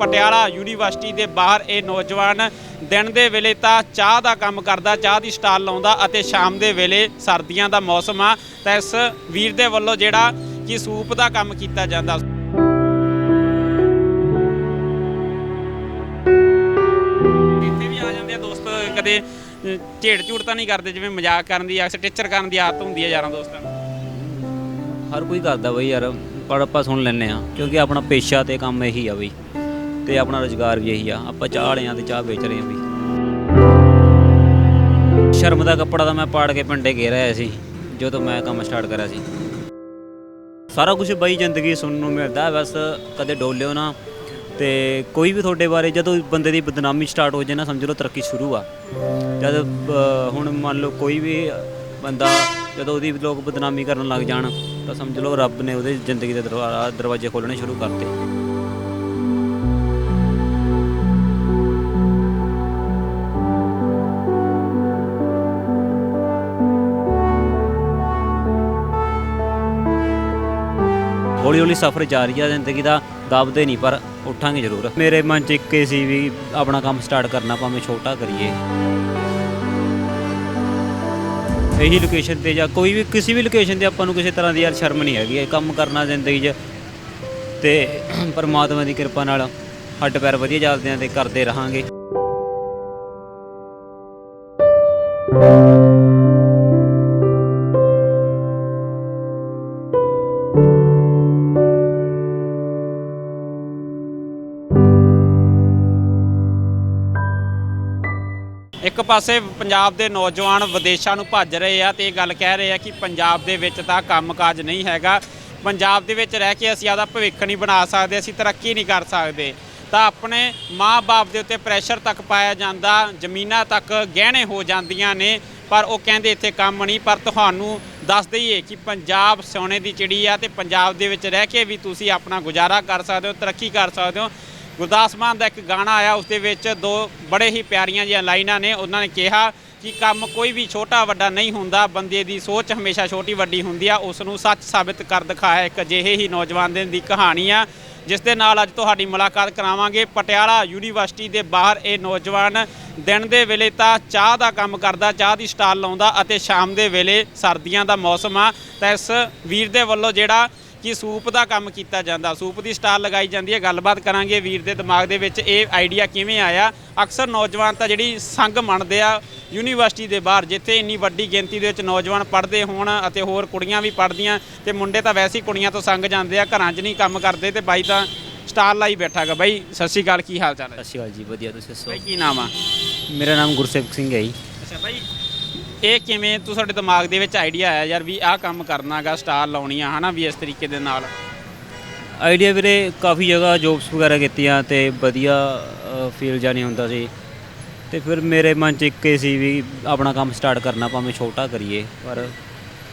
Patiala university ਦੇ ਬਾਹਰ ਇਹ ਨੌਜਵਾਨ ਦਿਨ ਦੇ ਵੇਲੇ ਤਾਂ ਚਾਹ ਦਾ ਕੰਮ ਕਰਦਾ, ਚਾਹ ਦੀ ਸਟਾਲ ਲਾਉਂਦਾ ਅਤੇ ਸ਼ਾਮ ਦੇ ਵੇਲੇ ਸਰਦੀਆਂ ਦਾ ਮੌਸਮ ਆ। ਤਾਂ ਇਸ ਵੀਰ ਦੇ ਵੱਲੋਂ ਜਿਹੜਾ ਕਿ ਸੂਪ ਦਾ ਕੰਮ ਕੀਤਾ ਜਾਂਦਾ ਇੱਥੇ ਵੀ ਆ ਜਾਂਦੇ ਆ ਦੋਸਤ, ਕਦੇ ਝੇੜ ਝੂੜ ਤਾਂ ਨਹੀਂ ਕਰਦੇ ਜਿਵੇਂ ਮਜ਼ਾਕ ਕਰਨ ਦੀ ਅਕਸਰ ਟੀਚਰ ਕਰਨ ਦੀ ਆਦਤ ਹੁੰਦੀ ਹੈ ਯਾਰਾਂ ਦੋਸਤਾਂ ਨੂੰ। ਹਰ ਕੋਈ ਕਰਦਾ ਬਈ ਯਾਰ, ਪਰ ਆਪਾਂ ਸੁਣ ਲੈਨੇ ਆ ਕਿਉਂਕਿ ਆਪਣਾ ਪੇਸ਼ਾ ਤੇ ਕੰਮ ਇਹੀ ਆ ਬਈ। ਤੇ ਆਪਣਾ ਰੋਜ਼ਗਾਰ ਵੀ ਇਹੀ ਆ। ਆਪਾਂ ਚਾਹ ਵਾਲੇ ਆ ਤੇ ਚਾਹ ਵੇਚ ਰਹੇ ਆ ਵੀ। ਸ਼ਰਮ ਦਾ ਕੱਪੜਾ ਤਾਂ ਮੈਂ ਪਾੜ ਕੇ ਪਿੰਡੇ ਘੇਰ ਆਇਆ ਸੀ, ਜਦੋਂ ਮੈਂ ਕੰਮ ਸਟਾਰਟ ਕਰਿਆ ਸੀ। ਸਾਰਾ ਕੁਝ ਬਈ ਜ਼ਿੰਦਗੀ ਸੁਣਨ ਨੂੰ ਮਿਲਦਾ, ਬਸ ਕਦੇ ਡੋਲਿਓ ਨਾ। ਤੇ ਕੋਈ ਵੀ ਤੁਹਾਡੇ ਬਾਰੇ, ਜਦੋਂ ਬੰਦੇ ਦੀ ਬਦਨਾਮੀ ਸਟਾਰਟ ਹੋ ਜਾਏ ਨਾ, ਸਮਝ ਲਓ ਤਰੱਕੀ ਸ਼ੁਰੂ ਆ। ਜਦ ਹੁਣ ਮੰਨ ਲਓ ਕੋਈ ਵੀ ਬੰਦਾ ਜਦੋਂ ਉਹਦੀ ਲੋਕ ਬਦਨਾਮੀ ਕਰਨ ਲੱਗ ਜਾਣ, ਤਾਂ ਸਮਝ ਲਓ ਰੱਬ ਨੇ ਉਹਦੇ ਜ਼ਿੰਦਗੀ ਦੇ ਦਰਵਾ- ਦਰਵਾਜ਼ੇ ਖੋਲਣੇ ਸ਼ੁਰੂ ਕਰਤੇ। ਹੌਲੀ ਹੌਲੀ ਸਫ਼ਰ ਜਾਰੀ ਆ, ਜ਼ਿੰਦਗੀ ਦਾ ਦਬਦੇ ਨਹੀਂ, ਪਰ ਉੱਠਾਂਗੇ ਜ਼ਰੂਰ। ਮੇਰੇ ਮਨ 'ਚ ਇੱਕ ਹੀ ਸੀ ਵੀ ਆਪਣਾ ਕੰਮ ਸਟਾਰਟ ਕਰਨਾ, ਭਾਵੇਂ ਛੋਟਾ ਕਰੀਏ। ਇਹੀ ਲੋਕੇਸ਼ਨ ਤੇ ਜਾਂ ਕੋਈ ਵੀ, ਕਿਸੇ ਵੀ ਲੋਕੇਸ਼ਨ ਤੇ ਆਪਾਂ ਨੂੰ ਕਿਸੇ ਤਰ੍ਹਾਂ ਦੀ ਯਾਰ ਸ਼ਰਮ ਨਹੀਂ ਹੈਗੀ। ਇਹ ਕੰਮ ਕਰਨਾ ਜ਼ਿੰਦਗੀ 'ਚ ਤੇ ਪਰਮਾਤਮਾ ਦੀ ਕਿਰਪਾ ਨਾਲ ਹੱਡ ਪੈਰ ਵਧੀਆ ਚੱਲਦੇ ਆ ਤੇ ਕਰਦੇ ਰਹਾਂਗੇ। ਪਾਸੇ ਪੰਜਾਬ ਦੇ ਨੌਜਵਾਨ ਵਿਦੇਸ਼ਾਂ ਨੂੰ ਭੱਜ ਰਹੇ ਆ ਤੇ ਇਹ ਗੱਲ ਕਹਿ ਰਹੇ ਆ ਕਿ ਪੰਜਾਬ ਦੇ ਵਿੱਚ ਤਾਂ ਕੰਮਕਾਜ ਨਹੀਂ ਹੈਗਾ। ਪੰਜਾਬ ਦੇ ਵਿੱਚ ਰਹਿ ਕੇ ਅਸੀਂ ਆਦਾ ਭਵਿੱਖ ਨਹੀਂ ਬਣਾ ਸਕਦੇ, ਅਸੀਂ ਤਰੱਕੀ ਨਹੀਂ ਕਰ ਸਕਦੇ। ਤਾਂ ਆਪਣੇ ਮਾਂ-ਬਾਪ ਦੇ ਉੱਤੇ ਪ੍ਰੈਸ਼ਰ ਤੱਕ ਪਾਇਆ ਜਾਂਦਾ, ਜ਼ਮੀਨਾਂ ਤੱਕ ਗਹਿਣੇ ਹੋ ਜਾਂਦੀਆਂ ਨੇ, ਪਰ ਉਹ ਕਹਿੰਦੇ ਇੱਥੇ ਕੰਮ ਨਹੀਂ। ਪਰ ਤੁਹਾਨੂੰ ਦੱਸ ਦਈਏ ਕਿ ਪੰਜਾਬ ਸੋਨੇ ਦੀ ਚਿੜੀ ਆ ਤੇ ਪੰਜਾਬ ਦੇ ਵਿੱਚ ਰਹਿ ਕੇ ਵੀ ਤੁਸੀਂ ਆਪਣਾ ਗੁਜ਼ਾਰਾ ਕਰ ਸਕਦੇ ਹੋ, ਤਰੱਕੀ ਕਰ ਸਕਦੇ ਹੋ। ਗੁਰਦਾਸ ਮਾਨ ਦਾ ਇੱਕ ਗਾਣਾ ਆਇਆ, ਉਸ ਦੇ ਵਿੱਚ ਦੋ ਬੜੇ ਹੀ ਪਿਆਰੀਆਂ ਜਿਹੀਆਂ ਲਾਈਨਾਂ ਨੇ। ਉਹਨਾਂ ਨੇ ਕਿਹਾ ਕਿ ਕੰਮ ਕੋਈ ਵੀ ਛੋਟਾ ਵੱਡਾ ਨਹੀਂ ਹੁੰਦਾ, ਬੰਦੇ ਦੀ ਸੋਚ ਹਮੇਸ਼ਾ ਛੋਟੀ ਵੱਡੀ ਹੁੰਦੀ ਆ, ਉਸ ਨੂੰ ਸੱਚ ਸਾਬਿਤ ਕਰ ਦਿਖਾਇਆ ਇੱਕ ਅਜਿਹੇ ਹੀ ਨੌਜਵਾਨ ਦਿਨ ਦੀ ਕਹਾਣੀ ਆ, ਜਿਸ ਦੇ ਨਾਲ ਅੱਜ ਤੁਹਾਡੀ ਮੁਲਾਕਾਤ ਕਰਾਵਾਂਗੇ। ਪਟਿਆਲਾ ਯੂਨੀਵਰਸਿਟੀ ਦੇ ਬਾਹਰ ਇਹ ਨੌਜਵਾਨ ਦਿਨ ਦੇ ਵੇਲੇ ਤਾਂ ਚਾਹ ਦਾ ਕੰਮ ਕਰਦਾ, ਚਾਹ ਦੀ ਸਟਾਲ ਲਾਉਂਦਾ ਅਤੇ ਸ਼ਾਮ ਦੇ ਵੇਲੇ ਸਰਦੀਆਂ ਦਾ ਮੌਸਮ ਆ। ਤਾਂ ਇਸ ਵੀਰ ਦੇ ਵੱਲੋਂ ਜਿਹੜਾ ਕਿ ਸੂਪ ਦਾ ਕੰਮ ਕੀਤਾ ਜਾਂਦਾ ਸੂਪ ਦੀ ਸਟਾਲ ਲਗਾਈ ਜਾਂਦੀ ਹੈ ਗੱਲਬਾਤ ਕਰਾਂਗੇ ਵੀਰ ਦੇ ਦਿਮਾਗ ਦੇ ਵਿੱਚ ਇਹ ਆਈਡੀਆ ਕਿਵੇਂ ਆਇਆ। ਅਕਸਰ ਨੌਜਵਾਨ ਤਾਂ ਜਿਹੜੀ ਸੰਗ ਮੰਨਦੇ ਆ ਯੂਨੀਵਰਸਿਟੀ ਦੇ ਬਾਹਰ ਜਿੱਥੇ ਇੰਨੀ ਵੱਡੀ ਗਿਣਤੀ ਦੇ ਵਿੱਚ ਨੌਜਵਾਨ ਪੜ੍ਹਦੇ ਹੋਣ ਅਤੇ ਹੋਰ ਕੁੜੀਆਂ ਵੀ ਪੜ੍ਹਦੀਆਂ ਤੇ ਮੁੰਡੇ ਤਾਂ ਵੈਸੇ ਹੀ ਕੁੜੀਆਂ ਤੋਂ ਸੰਗ ਜਾਂਦੇ ਆ ਘਰਾਂ 'ਚ ਨਹੀਂ ਕੰਮ ਕਰਦੇ ਤੇ ਬਾਈ ਤਾਂ ਸਟਾਲ ਲਾਈ ਬੈਠਾਗਾ ਬਾਈ ਸਤਿ ਸ਼੍ਰੀ ਅਕਾਲ ਕੀ ਹਾਲ ਚਾਲ ਹੈ? ਸਤਿ ਸ਼੍ਰੀ ਅਕਾਲ ਜੀ ਵਧੀਆ ਤੁਸੀਂ ਦੱਸੋ? ਬਾਈ ਕੀ ਨਾਮ ਆ? ਮੇਰਾ ਨਾਮ ਗੁਰਸੇਵਕ ਸਿੰਘ ਹੈ ਜੀ। ਅੱਛਾ ਬਾਈ ਇਹ ਕਿਵੇਂ ਤੂੰ ਤੁਹਾਡੇ ਦਿਮਾਗ ਦੇ ਵਿੱਚ ਆਈਡੀਆ ਆਇਆ ਯਾਰ ਵੀ ਆਹ ਕੰਮ ਕਰਨਾਗਾ ਸਟਾਲ ਲਾਉਣੀ ਆ ਹਨਾ ਵੀ ਇਸ ਤਰੀਕੇ ਦੇ ਨਾਲ? ਆਈਡੀਆ ਵੀਰੇ ਕਾਫੀ ਜਗ੍ਹਾ ਜੋਬਸ ਵਗੈਰਾ ਕੀਤੀਆਂ ਤੇ ਵਧੀਆ ਫੀਲ ਜਾਣੀ ਹੁੰਦਾ ਸੀ। ਤੇ ਫਿਰ ਮੇਰੇ ਮਨ 'ਚ ਇੱਕ ਹੀ ਸੀ ਵੀ ਆਪਣਾ ਕੰਮ ਸਟਾਰਟ ਕਰਨਾ ਭਾਵੇਂ ਛੋਟਾ ਕਰੀਏ ਪਰ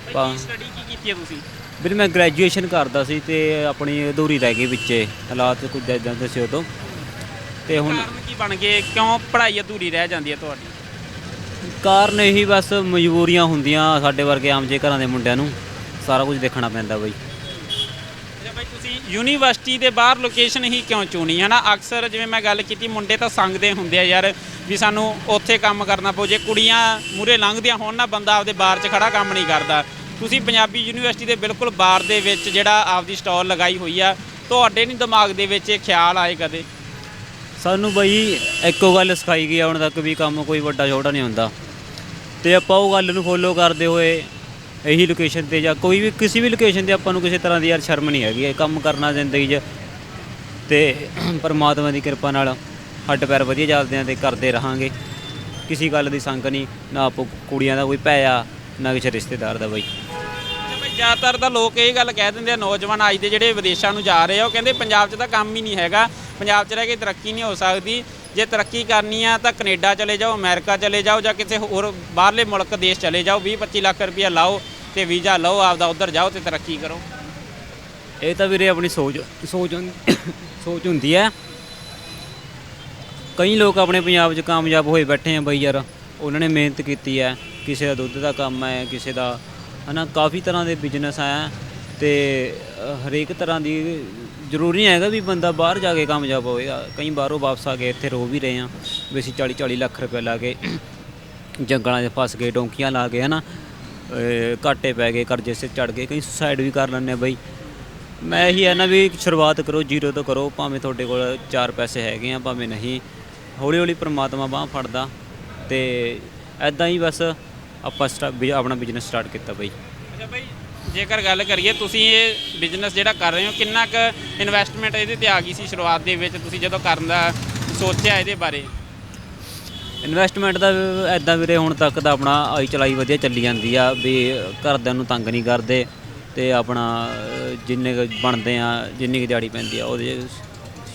ਸਟੱਡੀ ਕੀ ਕੀਤੀ ਹੈ ਤੁਸੀਂ? ਵੀਰੇ ਮੈਂ ਗ੍ਰੈਜੂਏਸ਼ਨ ਕਰਦਾ ਸੀ ਤੇ ਆਪਣੀ ਅਧੂਰੀ ਰਹਿ ਗਈ ਵਿੱਚੇ ਹਾਲਾਤ ਕੁਝ ਇਦਾਂ ਦੇ ਸੀ ਉਦੋਂ। ਤੇ ਹੁਣ ਕੀ ਬਣ ਗਏ? ਕਿਉਂ ਪੜ੍ਹਾਈ ਅਧੂਰੀ ਰਹਿ ਜਾਂਦੀ ਹੈ ਤੁਹਾਡੀ? ਕਾਰਨ ਇਹੀ ਬਸ ਮਜਬੂਰੀਆਂ ਹੁੰਦੀਆਂ ਸਾਡੇ ਵਰਗੇ ਆਮ ਜੇ ਘਰਾਂ ਦੇ ਮੁੰਡਿਆਂ ਨੂੰ। ਸਾਰਾ ਕੁਝ ਦੇਖਣਾ ਪੈਂਦਾ ਬਈ। ਅੱਛਾ ਬਾਈ, ਤੁਸੀਂ ਯੂਨੀਵਰਸਿਟੀ ਦੇ ਬਾਹਰ ਲੋਕੇਸ਼ਨ ਹੀ ਕਿਉਂ ਚੁਣੀ? ਹੈ ਨਾ ਅਕਸਰ ਜਿਵੇਂ ਮੈਂ ਗੱਲ ਕੀਤੀ, ਮੁੰਡੇ ਤਾਂ ਸੰਗਦੇ ਹੁੰਦੇ ਆ ਯਾਰ, ਵੀ ਸਾਨੂੰ ਉੱਥੇ ਕੰਮ ਕਰਨਾ ਪਊ। ਜੇ ਕੁੜੀਆਂ ਮੂਰੇ ਲੰਘਦੀਆਂ ਹੋਣ ਨਾ, ਬੰਦਾ ਆਪਦੇ ਬਾਰ 'ਚ ਖੜਾ ਕੰਮ ਨਹੀਂ ਕਰਦਾ। ਤੁਸੀਂ ਪੰਜਾਬੀ ਯੂਨੀਵਰਸਿਟੀ ਦੇ ਬਿਲਕੁਲ ਬਾਰ ਦੇ ਵਿੱਚ ਜਿਹੜਾ ਆਪਦੀ ਸਟਾਲ ਲਗਾਈ ਹੋਈ ਆ, ਤੁਹਾਡੇ ਨਹੀਂ ਦਿਮਾਗ ਦੇ ਵਿੱਚ ਇਹ ਖਿਆਲ ਆਏ ਕਦੇ? ਸਾਨੂੰ ਬਈ ਇੱਕੋ ਗੱਲ ਸਿਖਾਈ ਗਈ ਆ, ਹੁਣ ਤੱਕ ਵੀ ਕੰਮ ਕੋਈ ਵੱਡਾ ਛੋਟਾ ਨਹੀਂ ਹੁੰਦਾ। ਤੇ ਆਪਾਂ ਉਹ ਗੱਲ ਨੂੰ ਫੋਲੋ ਕਰਦੇ ਹੋਏ ਇਹੀ ਲੋਕੇਸ਼ਨ ਤੇ ਜਾਂ ਕੋਈ ਵੀ ਕਿਸੇ ਵੀ ਲੋਕੇਸ਼ਨ ਤੇ ਆਪਾਂ ਨੂੰ ਕਿਸੇ ਤਰ੍ਹਾਂ ਦੀ ਯਾਰ ਸ਼ਰਮ ਨਹੀਂ ਹੈਗੀ। ਇਹ ਕੰਮ ਕਰਨਾ ਜ਼ਿੰਦਗੀ 'ਚ ਤੇ ਪਰਮਾਤਮਾ ਦੀ ਕਿਰਪਾ ਨਾਲ ਹੱਡ ਪੈਰ ਵਧੀਆ ਚੱਲਦੇ ਆ ਤੇ ਕਰਦੇ ਰਹਾਂਗੇ। ਕਿਸੇ ਗੱਲ ਦੀ ਸੰਗ ਨਹੀਂ, ਨਾ ਆਪੋ ਕੁੜੀਆਂ ਦਾ ਕੋਈ ਭੈ ਆ, ਨਾ ਕਿਸੇ ਰਿਸ਼ਤੇਦਾਰ ਦਾ ਬਈ। ਅੱਛਾ ਬਈ, ਜ਼ਿਆਦਾਤਰ ਤਾਂ ਲੋਕ ਇਹ ਗੱਲ ਕਹਿ ਦਿੰਦੇ ਆ, ਨੌਜਵਾਨ ਅੱਜ ਦੇ ਜਿਹੜੇ ਵਿਦੇਸ਼ਾਂ ਨੂੰ ਜਾ ਰਹੇ ਆ, ਉਹ ਕਹਿੰਦੇ ਪੰਜਾਬ 'ਚ ਤਾਂ ਕੰਮ ਹੀ ਨਹੀਂ ਹੈਗਾ। ਪੰਜਾਬ 'ਚ ਰਹਿ ਕੇ ਤਰੱਕੀ ਨਹੀਂ ਹੋ ਸਕਦੀ। ਜੇ ਤਰੱਕੀ ਕਰਨੀ ਆ ਤਾਂ ਕੈਨੇਡਾ ਚਲੇ ਜਾਓ, ਅਮਰੀਕਾ ਚਲੇ ਜਾਓ ਜਾਂ ਕਿਸੇ ਹੋਰ ਬਾਹਰਲੇ ਮੁਲਕ ਦੇਸ਼ ਚਲੇ ਜਾਓ। 20 25 ਲੱਖ ਰੁਪਇਆ ਲਾਓ ਤੇ ਵੀਜ਼ਾ ਲਓ, ਆਪਦਾ ਉੱਧਰ ਜਾਓ ਤੇ ਤਰੱਕੀ ਕਰੋ। ਇਹ ਤਾਂ ਵੀਰੇ ਆਪਣੀ ਸੋਚ ਸੋਚ ਸੋਚ ਹੁੰਦੀ ਹੈ। ਕਈ ਲੋਕ ਆਪਣੇ ਪੰਜਾਬ 'ਚ ਕਾਮਯਾਬ ਹੋਏ ਬੈਠੇ ਆ ਬਈ ਯਾਰ, ਉਹਨਾਂ ਨੇ ਮਿਹਨਤ ਕੀਤੀ ਹੈ। ਕਿਸੇ ਦਾ ਦੁੱਧ ਦਾ ਕੰਮ ਹੈ, ਕਿਸੇ ਦਾ ਹਨਾ, ਕਾਫੀ ਤਰ੍ਹਾਂ ਦੇ ਬਿਜ਼ਨਸ ਆ ਤੇ ਹਰੇਕ ਤਰ੍ਹਾਂ ਦੀ ਜ਼ਰੂਰੀ ਨਹੀਂ ਹੈਗਾ ਵੀ ਬੰਦਾ ਬਾਹਰ ਜਾ ਕੇ ਕਾਮਯਾਬ ਹੋਏਗਾ ਕਈ ਬਾਹਰੋਂ ਵਾਪਸ ਆ ਕੇ ਇੱਥੇ ਰੋ ਵੀ ਰਹੇ ਆ, ਵੀ ਅਸੀਂ 40 40 ਲੱਖ ਰੁਪਏ ਲਾ ਕੇ ਜੰਗਲਾਂ 'ਚ ਫਸ ਗਏ, ਡੋਂਕੀਆਂ ਲਾ ਕੇ, ਹਨਾ? ਅਹ ਘਾਟੇ ਪੈ ਗਏ, ਕਰਜ਼ੇ ਸਿਰ ਚੜ ਗਏ, ਕਈ ਸੁਸਾਈਡ ਵੀ ਕਰ ਲੈਂਦੇ ਆ ਬਈ। ਮੈਂ ਇਹੀ ਹੈ ਨਾ ਵੀ ਸ਼ੁਰੂਆਤ ਕਰੋ, ਜ਼ੀਰੋ ਤੋਂ ਕਰੋ, ਭਾਵੇਂ ਤੁਹਾਡੇ ਕੋਲ ਚਾਰ ਪੈਸੇ ਹੈਗੇ ਆ, ਭਾਵੇਂ ਨਹੀਂ। ਹੌਲੀ ਹੌਲੀ ਪ੍ਰਮਾਤਮਾ ਬਾਹ ਫੜਦਾ ਤੇ ਐਦਾਂ ਹੀ ਬਸ ਆਪਾਂ ਸਟਾ- ਵੀ ਆਪਣਾ ਬਿਜ਼ਨਸ ਸਟਾਰਟ ਕੀਤਾ ਬਈ। ਅੱਛਾ ਭਾਈ ਜੇਕਰ ਗੱਲ ਕਰੀਏ ਤੁਸੀਂ ਇਹ ਬਿਜ਼ਨਸ ਜਿਹੜਾ ਕਰ ਰਹੇ ਹੋ ਕਿੰਨਾ ਕੁ ਇਨਵੈਸਟਮੈਂਟ ਇਹਦੇ ਤੇ ਆ ਗਈ ਸੀ ਸ਼ੁਰੂਆਤ ਦੇ ਵਿੱਚ ਤੁਸੀਂ ਜਦੋਂ ਕਰਨ ਦਾ ਸੋਚਿਆ ਇਹਦੇ ਬਾਰੇ? ਇਨਵੈਸਟਮੈਂਟ ਦਾ ਐਦਾਂ ਵੀਰੇ ਹੁਣ ਤੱਕ ਤਾਂ ਆਪਣਾ ਆਈ ਚਲਾਈ ਵਧੀਆ ਚੱਲੀ ਜਾਂਦੀ ਆ ਵੀ ਘਰਦਿਆਂ ਨੂੰ ਤੰਗ ਨਹੀਂ ਕਰਦੇ ਤੇ ਆਪਣਾ ਜਿੰਨੇ ਕੁ ਬਣਦੇ ਆ ਜਿੰਨੀ ਕੁ ਦਿਹਾੜੀ ਪੈਂਦੀ ਆ ਉਹਦੇ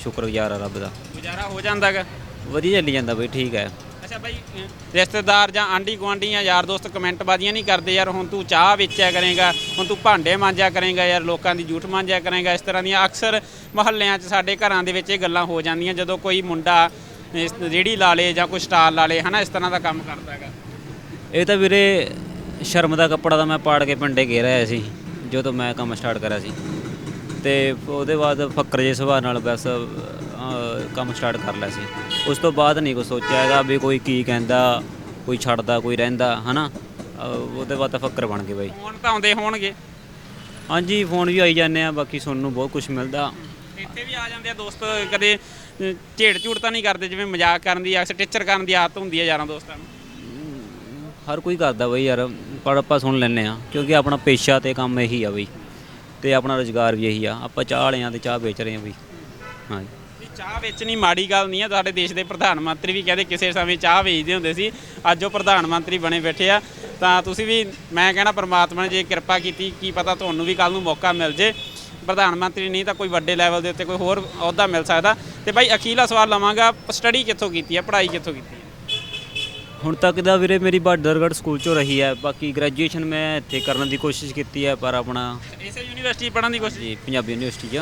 ਸ਼ੁਕਰਗੁਜ਼ਾਰ ਆ ਰੱਬ ਦਾ। ਗੁਜ਼ਾਰਾ ਹੋ ਜਾਂਦਾਗਾ ਵਧੀਆ ਚੱਲੀ ਜਾਂਦਾ ਬਈ ਠੀਕ ਹੈ। ਅੱਛਾ ਭਾਈ ਰਿਸ਼ਤੇਦਾਰ ਜਾਂ ਆਂਢੀ ਗੁਆਂਢੀ ਜਾਂ ਯਾਰ ਦੋਸਤ ਕਮੈਂਟ ਬਾਜ਼ੀਆਂ ਨਹੀਂ ਕਰਦੇ, ਯਾਰ ਹੁਣ ਤੂੰ ਚਾਹ ਵੇਚਿਆ ਕਰੇਗਾ, ਹੁਣ ਤੂੰ ਭਾਂਡੇ ਮਾਂਜਿਆ ਕਰੇਗਾ, ਯਾਰ ਲੋਕਾਂ ਦੀ ਜੂਠ ਮਾਂਜਿਆ ਕਰੇਗਾ, ਇਸ ਤਰ੍ਹਾਂ ਦੀਆਂ ਅਕਸਰ ਮਹੱਲਿਆਂ 'ਚ ਸਾਡੇ ਘਰਾਂ ਦੇ ਵਿੱਚ ਇਹ ਗੱਲਾਂ ਹੋ ਜਾਂਦੀਆਂ, ਜਦੋਂ ਕੋਈ ਮੁੰਡਾ ਇਸ ਰੇਹੜੀ ਲਾ ਲੇ ਜਾਂ ਕੋਈ ਸਟਾਲ ਲਾ ਲੇ, ਹਨਾ, ਇਸ ਤਰ੍ਹਾਂ ਦਾ ਕੰਮ ਕਰਦਾ ਹੈਗਾ। ਇਹ ਤਾਂ ਵੀਰੇ ਸ਼ਰਮ ਦਾ ਕੱਪੜਾ ਤਾਂ ਮੈਂ ਪਾੜ ਕੇ ਪਿੰਡੇ ਘੇਰ ਆਇਆ ਸੀ, ਜਦੋਂ ਮੈਂ ਕੰਮ ਸਟਾਰਟ ਕਰਿਆ ਸੀ। ਤੇ ਉਹਦੇ ਬਾਅਦ ਫੱਕਰ ਜੇ ਸੁਭਾਅ ਨਾਲ ਬਸ ਕੰਮ ਸਟਾਰਟ ਕਰ ਲਿਆ ਸੀ। ਉਸ ਤੋਂ ਬਾਅਦ ਨਹੀਂ ਕੁਛ ਸੋਚਿਆ ਹੈਗਾ ਵੀ ਕੋਈ ਕੀ ਕਹਿੰਦਾ ਕੋਈ ਛੱਡਦਾ ਕੋਈ ਰਹਿੰਦਾ ਹਨਾ? ਅਹ, ਉਹਦੇ ਬਾਅਦ ਤਾਂ ਫੱਕਰ ਬਣ ਗਏ ਬਾਈ। ਫੋਨ ਤਾਂ ਆਉਂਦੇ ਹੋਣਗੇ। ਹਾਂਜੀ ਫੋਨ ਵੀ ਆਈ ਜਾਂਦੇ ਆ ਬਾਕੀ ਸੁਣਨ ਨੂੰ ਬਹੁਤ ਕੁਝ ਮਿਲਦਾ। ਇੱਥੇ ਵੀ ਆ ਜਾਂਦੇ ਆ ਦੋਸਤ ਕਦੇ ਝੇੜ ਝੂੜ ਤਾਂ ਨਹੀਂ ਕਰਦੇ ਜਿਵੇਂ ਮਜ਼ਾਕ ਕਰਨ ਦੀ ਅਕਸਰ ਟੀਚਰ ਕਰਨ ਦੀ ਆਦਤ ਹੁੰਦੀ ਹੈ ਯਾਰਾਂ ਦੋਸਤਾਂ ਨੂੰ। ਹਰ ਕੋਈ ਕਰਦਾ ਬਈ ਯਾਰ ਪਰ ਆਪਾਂ ਸੁਣ ਲੈਂਦੇ ਆ ਕਿਉਂਕਿ ਆਪਣਾ ਪੇਸ਼ਾ ਤੇ ਕੰਮ ਇਹੀ ਆ ਬਈ ਤੇ ਆਪਣਾ ਰੋਜ਼ਗਾਰ ਵੀ ਇਹੀ ਆ ਆਪਾਂ ਚਾਹ ਵਾਲਿਆਂ ਤੇ ਚਾਹ ਵੇਚ ਰਹੇ ਆ ਬਈ। ਹਾਂਜੀ। ਚਾਹ ਵੇਚਣੀ ਮਾੜੀ ਗੱਲ ਨਹੀਂ ਹੈ ਸਾਡੇ ਦੇਸ਼ ਦੇ ਪ੍ਰਧਾਨ ਮੰਤਰੀ ਵੀ ਕਹਿੰਦੇ ਕਿਸੇ ਸਮੇਂ ਚਾਹ ਵੇਚਦੇ ਹੁੰਦੇ ਸੀ। ਅੱਜ ਉਹ ਪ੍ਰਧਾਨ ਮੰਤਰੀ ਬਣੇ ਬੈਠੇ ਆ। ਤਾਂ ਤੁਸੀਂ ਵੀ ਮੈਂ ਕਹਿਣਾ ਪ੍ਰਮਾਤਮਾ ਨੇ ਜੇ ਕਿਰਪਾ ਕੀਤੀ ਕੀ ਪਤਾ ਤੁਹਾਨੂੰ ਵੀ ਕੱਲ ਨੂੰ ਮੌਕਾ ਮਿਲ ਜੇ। ਪ੍ਰਧਾਨ ਮੰਤਰੀ ਨਹੀਂ ਤਾਂ ਕੋਈ ਵੱਡੇ ਲੈਵਲ ਦੇ ਉੱਤੇ ਕੋਈ ਹੋਰ ਅਹੁਦਾ ਮਿਲ ਸਕਦਾ। ਤੇ ਭਾਈ ਅਖੀਲਾ ਸਵਾਲ ਲਵਾਂਗਾ ਸਟੱਡੀ ਕਿੱਥੋਂ ਕੀਤੀ ਹੈ ਪੜ੍ਹਾਈ ਕਿੱਥੋਂ ਕੀਤੀ ਹੈ ਹੁਣ ਤੱਕ ਦਾ ਵੀਰੇ ਮੇਰੀ ਬਾਦਰਗੜ੍ਹ ਸਕੂਲ ਚੋਂ ਰਹੀ ਹੈ ਬਾਕੀ ਗ੍ਰੈਜੂਏਸ਼ਨ ਮੈਂ ਇੱਥੇ ਕਰਨ ਦੀ ਕੋਸ਼ਿਸ਼ ਕੀਤੀ ਹੈ ਪਰ ਆਪਣਾ ਇਸੇ ਯੂਨੀਵਰਸਿਟੀ ਪੜ੍ਹਨ ਦੀ ਕੋਸ਼ਿਸ਼? ਜੀ ਪੰਜਾਬੀ ਯੂਨੀਵਰਸਿਟੀ 'ਚ।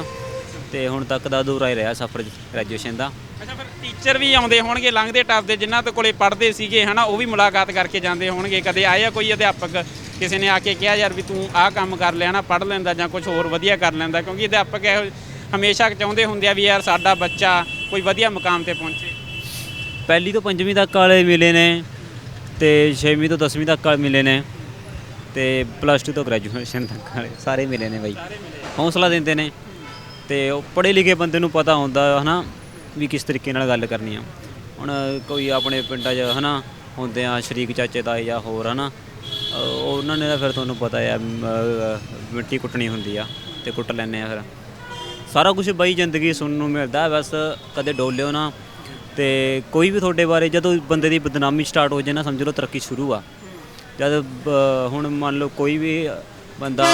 ਤੇ ਹੁਣ ਤੱਕ ਦਾ ਅਧੂਰਾ ਹੀ ਰਿਹਾ ਸਫ਼ਰ ਗ੍ਰੈਜੂਏਸ਼ਨ ਦਾ। ਅੱਛਾ ਫਿਰ ਟੀਚਰ ਵੀ ਆਉਂਦੇ ਹੋਣਗੇ ਲੰਘਦੇ ਟੱਪਦੇ ਜਿਨ੍ਹਾਂ ਦੇ ਕੋਲੇ ਪੜ੍ਹਦੇ ਸੀਗੇ ਹਨਾ ਉਹ ਵੀ ਮੁਲਾਕਾਤ ਕਰਕੇ ਜਾਂਦੇ ਹੋਣਗੇ। ਕਦੇ ਆਇਆ ਕੋਈ ਅਧਿਆਪਕ? ਕਿਸੇ ਨੇ ਆ ਕੇ ਕਿਹਾ ਯਾਰ ਵੀ ਤੂੰ ਆਹ ਕੰਮ ਕਰ ਲਿਆ ਨਾ ਪੜ੍ਹ ਲੈਂਦਾ ਜਾਂ ਕੁਝ ਹੋਰ ਵਧੀਆ ਕਰ ਲੈਂਦਾ? ਕਿਉਂਕਿ ਅਧਿਆਪਕ ਇਹੋ ਹਮੇਸ਼ਾ ਚਾਹੁੰਦੇ ਹੁੰਦੇ ਆ ਵੀ ਯਾਰ ਸਾਡਾ ਬੱਚਾ ਕੋਈ ਵਧੀਆ ਮੁਕਾਮ ਤੇ ਪਹੁੰਚੇ। ਪਹਿਲੀ ਤੋਂ ਪੰਜਵੀਂ ਤੱਕ ਵਾਲੇ ਮਿਲੇ ਨੇ ਤੇ 6ਵੀਂ ਤੋਂ 10ਵੀਂ ਤੱਕ ਵਾਲੇ ਮਿਲੇ ਨੇ ਤੇ ਪਲੱਸ 2 ਤੋਂ ਗ੍ਰੈਜੂਏਸ਼ਨ ਤੱਕ ਵਾਲੇ ਸਾਰੇ ਮਿਲੇ ਨੇ ਬਾਈ। ਹੌਸਲਾ ਦਿੰਦੇ ਨੇ। ਤੇ ਉਹ ਪੜ੍ਹੇ ਲਿਖੇ ਬੰਦੇ ਨੂੰ ਪਤਾ ਹੁੰਦਾ ਹਨਾ ਵੀ ਕਿਸ ਤਰੀਕੇ ਨਾਲ ਗੱਲ ਕਰਨੀ ਆ। ਹੁਣ ਕੋਈ ਆਪਣੇ ਪਿੰਡਾਂ 'ਚ ਹਨਾ ਹੁੰਦੇ ਆ ਸ਼ਰੀਕ ਚਾਚੇ ਤਾਏ ਜਾਂ ਹੋਰ ਹਨਾ, ਅਹ ਉਹਨਾਂ ਨੇ ਤਾਂ ਫਿਰ ਤੁਹਾਨੂੰ ਪਤਾ ਆ ਮਿੱਟੀ ਕੁੱਟਣੀ ਹੁੰਦੀ ਆ ਤੇ ਕੁੱਟ ਲੈਂਦੇ ਆ ਫਿਰ। ਸਾਰਾ ਕੁਝ ਬਈ ਜ਼ਿੰਦਗੀ ਸੁਣਨ ਨੂੰ ਮਿਲਦਾ, ਬਸ ਕਦੇ ਡੋਲਿਓ ਨਾ ਤੇ ਕੋਈ ਵੀ ਤੁਹਾਡੇ ਬਾਰੇ ਜਦੋਂ ਬੰਦੇ ਦੀ ਬਦਨਾਮੀ ਸਟਾਰਟ ਹੋ ਜਾਏ ਨਾ, ਸਮਝ ਲਓ ਤਰੱਕੀ ਸ਼ੁਰੂ ਆ। ਜਦ ਹੁਣ ਮੰਨ ਲਓ ਕੋਈ ਵੀ ਬੰਦਾ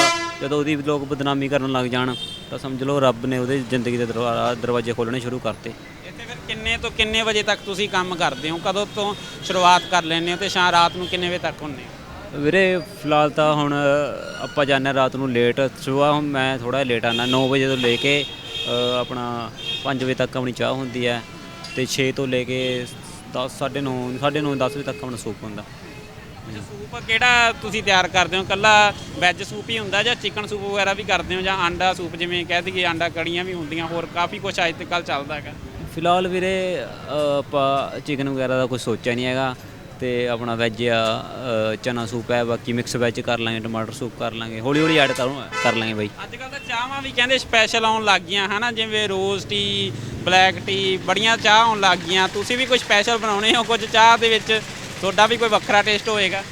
ਜਦੋਂ ਉਹਦੀ ਲੋਕ ਬਦਨਾਮੀ ਕਰਨ ਲੱਗ ਜਾਣ ਤਾਂ ਸਮਝ ਲਓ ਰੱਬ ਨੇ ਉਹਦੇ ਜ਼ਿੰਦਗੀ ਦੇ ਦਰਵਾ- ਦਰਵਾਜ਼ੇ ਖੋਲ੍ਹਣੇ ਸ਼ੁਰੂ ਕਰਤੇ। ਇੱਥੇ ਫਿਰ ਕਿੰਨੇ ਤੋਂ ਕਿੰਨੇ ਵਜੇ ਤੱਕ ਤੁਸੀਂ ਕੰਮ ਕਰਦੇ ਹੋ? ਕਦੋਂ ਤੋਂ ਸ਼ੁਰੂਆਤ ਕਰ ਲੈਂਦੇ ਹੋ ਤੇ ਸ਼ਾਮ ਰਾਤ ਨੂੰ ਕਿੰਨੇ ਵਜੇ ਤੱਕ ਹੁੰਦੇ ਹੋ? ਵੀਰੇ ਫਿਲਹਾਲ ਤਾਂ ਹੁਣ ਆਪਾਂ ਜਾਂਦੇ ਹਾਂ ਰਾਤ ਨੂੰ ਲੇਟ ਸਵੇਰ ਹੁਣ ਮੈਂ ਥੋੜਾ ਲੇਟ ਆਣਾ 9 ਵਜੇ ਤੋਂ ਲੈ ਕੇ ਅ, ਆਪਣਾ 5 ਵਜੇ ਤੱਕ ਆਪਣੀ ਚਾਹ ਹੁੰਦੀ ਹੈ ਤੇ 6 ਤੋਂ ਲੈ ਕੇ 10 9:30 9:30 10 ਵਜੇ ਤੱਕ ਆਪਣਾ ਸੂਪ ਹੁੰਦਾ। ਅੱਛਾ ਸੂਪ ਕਿਹੜਾ ਤੁਸੀਂ ਤਿਆਰ ਕਰਦੇ ਹੋ? ਕੱਲਾ ਵੈਜ ਸੂਪ ਹੀ ਹੁੰਦਾ ਜਾਂ ਚਿਕਨ ਸੂਪ ਵਗੈਰਾ ਵੀ ਕਰਦੇ ਹੋ ਜਾਂ ਆਂਡਾ ਸੂਪ ਜਿਵੇਂ ਕਹਿ ਦਈਏ ਆਂਡਾ ਕੜੀਆਂ ਵੀ ਹੁੰਦੀਆਂ ਹੋਰ ਕਾਫੀ ਕੁਝ ਅੱਜ ਤੱਕ ਚੱਲਦਾ ਹੈਗਾ। ਫਿਲਹਾਲ ਵੀਰੇ ਆਪਾਂ ਚਿਕਨ ਵਗੈਰਾ ਦਾ ਕੁਝ ਸੋਚਿਆ ਨਹੀਂ ਹੈਗਾ ਤੇ ਆਪਣਾ ਵੈਜ ਆ ਚਨਾ ਸੂਪ ਹੈ ਬਾਕੀ ਮਿਕਸ ਵੈਜ ਕਰ ਲਾਂਗੇ ਟਮਾਟਰ ਸੂਪ ਕਰ ਲਾਂਗੇ ਹੌਲੀ ਹੌਲੀ ਐਡ ਕਰ ਲਾਂਗੇ ਬਾਈ। ਅੱਜ ਕੱਲ ਤਾਂ ਚਾਹਾਂ ਵੀ ਕਹਿੰਦੇ ਸਪੈਸ਼ਲ ਆਉਣ ਲੱਗ ਗਈਆਂ ਹਨਾ? ਜਿਵੇਂ ਰੋਜ਼ ਟੀ ਬਲੈਕ ਟੀ ਬੜੀਆਂ ਚਾਹ ਆਉਣ ਲੱਗ ਗਈਆਂ। ਤੁਸੀਂ ਵੀ ਕੋਈ ਸਪੈਸ਼ਲ ਬਣਾਉਣੇ ਹੋ? ਕੁਝ ਚਾਹ ਦੇ ਵਿੱਚ ਤੁਹਾਡਾ ਵੀ ਕੋਈ ਵੱਖਰਾ ਟੇਸਟ ਹੋਏਗਾ?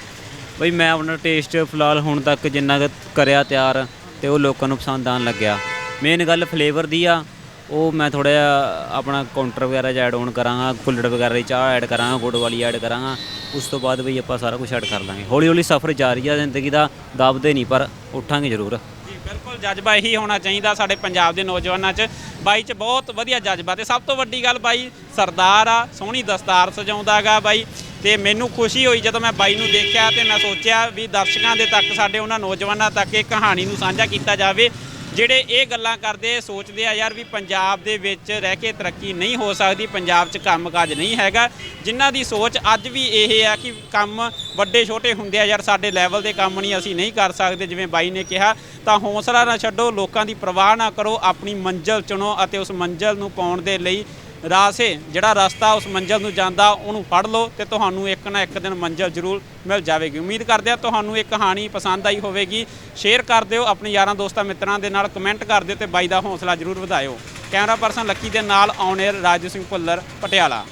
ਬਈ ਮੈਂ ਆਪਣਾ ਟੇਸਟ ਫਿਲਹਾਲ ਹੁਣ ਤੱਕ ਜਿੰਨਾ ਕੁ ਕਰਿਆ ਤਿਆਰ ਤੇ ਉਹ ਲੋਕਾਂ ਨੂੰ ਪਸੰਦ ਆਉਣ ਲੱਗਿਆ। ਮੇਨ ਗੱਲ ਫਲੇਵਰ ਦੀ ਆ ਉਹ ਮੈਂ ਥੋੜਾ ਜਿਹਾ ਆਪਣਾ ਕਾਊਂਟਰ ਵਗੈਰਾ ਐਡ ਆਨ ਕਰਾਂਗਾ ਕੁੱਲੜ ਵਗੈਰਾ ਦੀ ਚਾਹ ਐਡ ਕਰਾਂਗਾ ਗੁੜ ਵਾਲੀ ਐਡ ਕਰਾਂਗਾ ਉਸ ਤੋਂ ਬਾਅਦ ਬਈ ਆਪਾਂ ਸਾਰਾ ਕੁਝ ਐਡ ਕਰ ਲਾਂਗੇ। ਹੌਲੀ ਹੌਲੀ ਸਫ਼ਰ ਜਾਰੀ ਆ ਜ਼ਿੰਦਗੀ ਦਾ ਦਾਬਦੇ ਨਹੀਂ ਪਰ ਉੱਠਾਂਗੇ ਜ਼ਰੂਰ। ਜੀ ਬਿਲਕੁਲ ਜਜ਼ਬਾ ਇਹੀ ਹੋਣਾ ਚਾਹੀਦਾ ਸਾਡੇ ਪੰਜਾਬ ਦੇ ਨੌਜਵਾਨਾਂ 'ਚ। ਬਾਈ 'ਚ ਬਹੁਤ ਵਧੀਆ ਜਜ਼ਬਾ ਤੇ ਸਭ ਤੋਂ ਵੱਡੀ ਗੱਲ ਬਾਈ ਸਰਦਾਰ ਆ ਸੋਹਣੀ ਦਸਤਾਰ ਸਜਾਉਂਦਾਗਾ ਬਾਈ। ਤੇ ਮੈਨੂੰ ਖੁਸ਼ੀ ਹੋਈ ਜਦੋਂ ਮੈਂ ਬਾਈ ਨੂੰ ਦੇਖਿਆ ਤੇ ਮੈਂ ਸੋਚਿਆ ਵੀ ਦਰਸ਼ਕਾਂ ਦੇ ਤੱਕ, ਸਾਡੇ ਉਹਨਾਂ ਨੌਜਵਾਨਾਂ ਤੱਕ ਇਹ ਕਹਾਣੀ ਨੂੰ ਸਾਂਝਾ ਕੀਤਾ ਜਾਵੇ। ਜਿਹੜੇ ਇਹ ਗੱਲਾਂ ਕਰਦੇ ਸੋਚਦੇ ਆ ਯਾਰ ਵੀ ਪੰਜਾਬ ਦੇ ਵਿੱਚ ਰਹਿ ਕੇ ਤਰੱਕੀ ਨਹੀਂ ਹੋ ਸਕਦੀ, ਪੰਜਾਬ 'ਚ ਕੰਮਕਾਜ ਨਹੀਂ ਹੈਗਾ। ਜਿਨ੍ਹਾਂ ਦੀ ਸੋਚ ਅੱਜ ਵੀ ਇਹ ਆ ਕਿ ਕੰਮ ਵੱਡੇ ਛੋਟੇ ਹੁੰਦੇ ਆ, ਯਾਰ ਸਾਡੇ ਲੈਵਲ ਦੇ ਕੰਮ ਨਹੀਂ, ਅਸੀਂ ਨਹੀਂ ਕਰ ਸਕਦੇ, ਜਿਵੇਂ ਬਾਈ ਨੇ ਕਿਹਾ, ਤਾਂ ਹੌਸਲਾ ਨਾ ਛੱਡੋ, ਲੋਕਾਂ ਦੀ ਪਰਵਾਹ ਨਾ ਕਰੋ, ਆਪਣੀ ਮੰਜ਼ਲ ਚੁਣੋ ਅਤੇ ਉਸ ਮੰਜ਼ਲ ਨੂੰ ਪਾਉਣ ਦੇ ਲਈ ਰਾਸੇ ਜਿਹੜਾ ਰਸਤਾ ਉਸ ਮੰਜ਼ਲ ਨੂੰ ਜਾਂਦਾ, ਉਹਨੂੰ ਫੜ ਲਓ ਤੇ ਤੁਹਾਨੂੰ ਇੱਕ ਨਾ ਇੱਕ ਦਿਨ ਮੰਜ਼ਲ ਜ਼ਰੂਰ ਮਿਲ ਜਾਵੇਗੀ। ਉਮੀਦ ਕਰਦੇ ਆ ਤੁਹਾਨੂੰ ਇਹ ਕਹਾਣੀ ਪਸੰਦ ਆਈ ਹੋਵੇਗੀ। ਸ਼ੇਅਰ ਕਰ ਦਿਓ ਆਪਣੇ ਯਾਰਾਂ ਦੋਸਤਾਂ ਮਿੱਤਰਾਂ ਦੇ ਨਾਲ, ਕਮੈਂਟ ਕਰ ਦਿਓ ਤੇ ਬਾਈ ਦਾ ਹੌਸਲਾ ਜ਼ਰੂਰ ਵਧਾਇਓ। ਕੈਮਰਾ ਪਰਸਨ ਲੱਕੀ ਦੇ ਨਾਲ ਔਨ 에ਅਰ ਰਾਜੂ ਸਿੰਘ ਭੁੱਲਰ, ਪਟਿਆਲਾ।